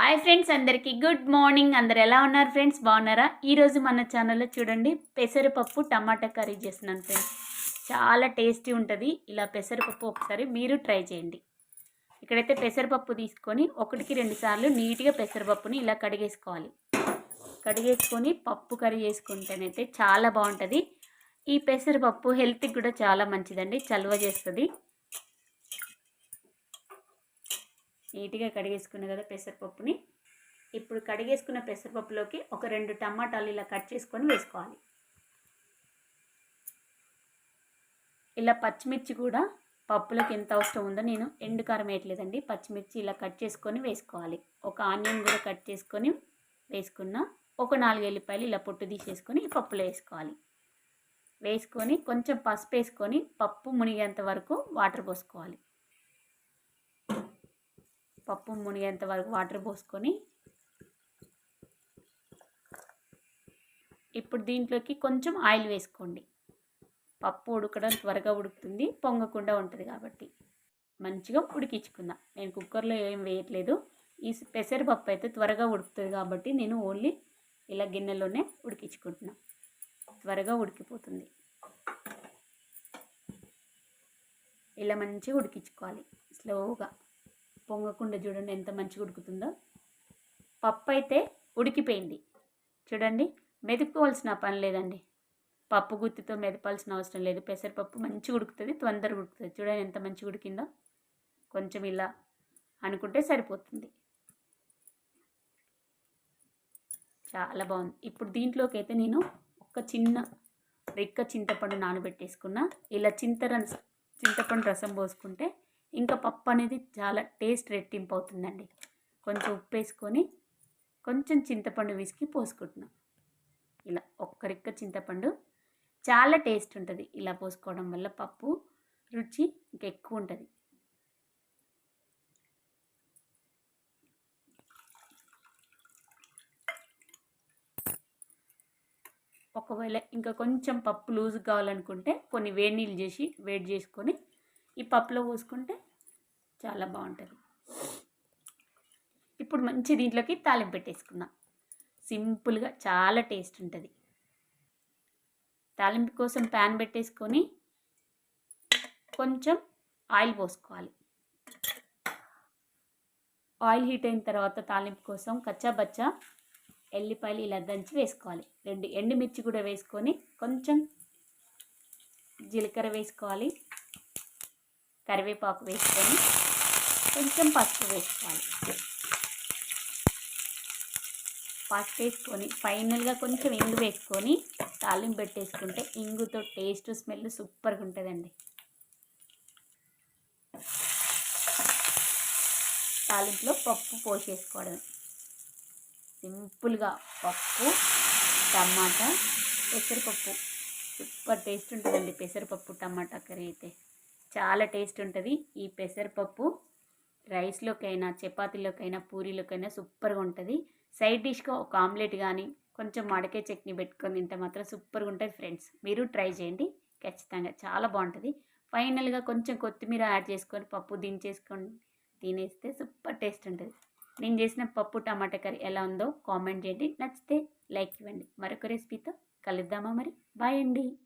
Hi friends అందరికీ good morning అందరు ఎలా ఉన్నారు ఫ్రెండ్స్ బాగున్నారా? ఈరోజు మన ఛానల్లో చూడండి పెసరపప్పు టమాటా కర్రీ చేస్తున్నాను ఫ్రెండ్స్ చాలా టేస్టీ ఉంటుంది. ఇలా పెసరపప్పు ఒకసారి మీరు ట్రై చేయండి. ఇక్కడైతే పెసరపప్పు తీసుకొని ఒకటికి రెండు సార్లు నీట్గా పెసరపప్పుని ఇలా కడిగేసుకోవాలి. కడిగేసుకొని పప్పు కర్రీ చేసుకుంటేనైతే చాలా బాగుంటుంది. ఈ పెసరపప్పు హెల్త్కి కూడా చాలా మంచిదండి. చలువ చేస్తుంది. నీట్గా కడిగేసుకున్న కదా పెసరపప్పుని. ఇప్పుడు కడిగేసుకున్న పెసరపప్పులోకి ఒక రెండు టమాటాలు ఇలా కట్ చేసుకొని వేసుకోవాలి. ఇలా పచ్చిమిర్చి కూడా పప్పులోకి ఎంత అవసరం ఉందో నేను ఎండు కారం వేయట్లేదండి. పచ్చిమిర్చి ఇలా కట్ చేసుకొని వేసుకోవాలి. ఒక ఆనియన్ కూడా కట్ చేసుకొని వేసుకున్న ఒక నాలుగు ఎల్లిపాయలు ఇలా పొట్టు తీసేసుకొని ఈ పప్పులో వేసుకోవాలి. వేసుకొని కొంచెం పసుపు వేసుకొని పప్పు మునిగేంత వరకు వాటర్ పోసుకోవాలి. పప్పు మునిగేంత వరకు వాటర్ పోసుకొని ఇప్పుడు దీంట్లోకి కొంచెం ఆయిల్ వేసుకోండి. పప్పు ఉడకడం త్వరగా ఉడుకుతుంది పొంగకుండా ఉంటుంది కాబట్టి. మంచిగా ఉడికించుకుందాం. నేను కుక్కర్లో ఏం వేయట్లేదు. ఈ పెసరపప్పు అయితే త్వరగా ఉడుకుతుంది కాబట్టి నేను ఓన్లీ ఇలా గిన్నెలోనే ఉడికించుకుంటున్నా. త్వరగా ఉడికిపోతుంది. ఇలా మంచిగా ఉడికించుకోవాలి స్లోగా. పొంగకుండా చూడండి ఎంత మంచిగా ఉడుకుతుందో. పప్పు అయితే ఉడికిపోయింది. చూడండి మెదుపుకోవాల్సిన పని లేదండి. పప్పు గుత్తితో మెదపాల్సిన అవసరం లేదు. పెసరపప్పు మంచిగా ఉడుకుతుంది తొందరగా ఉడుకుతుంది. చూడండి ఎంత మంచిగా ఉడికిందో. కొంచెం ఇలా అనుకుంటే సరిపోతుంది. చాలా బాగుంది. ఇప్పుడు దీంట్లోకి అయితే నేను ఒక చిన్న రెక్క చింతపండు నానబెట్టేసుకున్న. ఇలా చింతర చింతపండు రసం పోసుకుంటే ఇంకా పప్పు అనేది చాలా టేస్ట్ రెట్టింపు అవుతుందండి. కొంచెం ఉప్పు వేసుకొని కొంచెం చింతపండు విసికి పోసుకుంటున్నాం. ఇలా ఒక్కరిక్క చింతపండు చాలా టేస్ట్ ఉంటుంది. ఇలా పోసుకోవడం వల్ల పప్పు రుచి ఇంకెక్కువ ఉంటుంది. ఒకవేళ ఇంకా కొంచెం పప్పు లూజ్ కావాలనుకుంటే కొన్ని వేడి నీళ్ళు చేసి వేడి చేసుకొని ఈ పప్పులో పోసుకుంటే చాలా బాగుంటుంది. ఇప్పుడు మంచి దీంట్లోకి తాలింపు పెట్టేసుకుందాం. సింపుల్గా చాలా టేస్ట్ ఉంటుంది. తాలింపు కోసం ప్యాన్ పెట్టేసుకొని కొంచెం ఆయిల్ పోసుకోవాలి. ఆయిల్ హీట్ అయిన తర్వాత తాలింపు కోసం కచ్చా బచ్చా ఎల్లిపాయలు ఇలా దంచి వేసుకోవాలి. రెండు ఎండుమిర్చి కూడా వేసుకొని కొంచెం జీలకర్ర వేసుకోవాలి. కరివేపాకు వేసుకొని కొంచెం పసుపు వేసుకోవాలి. పసుపు వేసుకొని ఫైనల్గా కొంచెం ఇంగు వేసుకొని తాలింపు పెట్టేసుకుంటే ఇంగుతో టేస్ట్ స్మెల్ సూపర్గా ఉంటుందండి. తాలింపులో పప్పు పోసేసుకోవడం. సింపుల్గా పప్పు టమాటా పెసరపప్పు. సూపర్ టేస్ట్ ఉంటుందండి పెసరపప్పు టమాటా కర్రీ అయితే. చాలా టేస్ట్ ఉంటుంది. ఈ పెసరపప్పు రైస్లోకైనా చపాతీలోకైనా పూరీలోకైనా సూపర్గా ఉంటుంది. సైడ్ డిష్గా ఒక ఆమ్లెట్ కానీ కొంచెం మడకే చట్నీ పెట్టుకొని తింటే మాత్రం సూపర్గా ఉంటుంది ఫ్రెండ్స్. మీరు ట్రై చేయండి. ఖచ్చితంగా చాలా బాగుంటుంది. ఫైనల్గా కొంచెం కొత్తిమీర యాడ్ చేసుకొని పప్పు దించేసుకొని తినేస్తే సూపర్ టేస్ట్ ఉంటుంది. నేను చేసిన పప్పు టమాటా కర్రీ ఎలా ఉందో కామెంట్ చేయండి. నచ్చితే లైక్ ఇవ్వండి. మరొక రెసిపీతో కలుద్దామా మరి? బాయ్ అండి.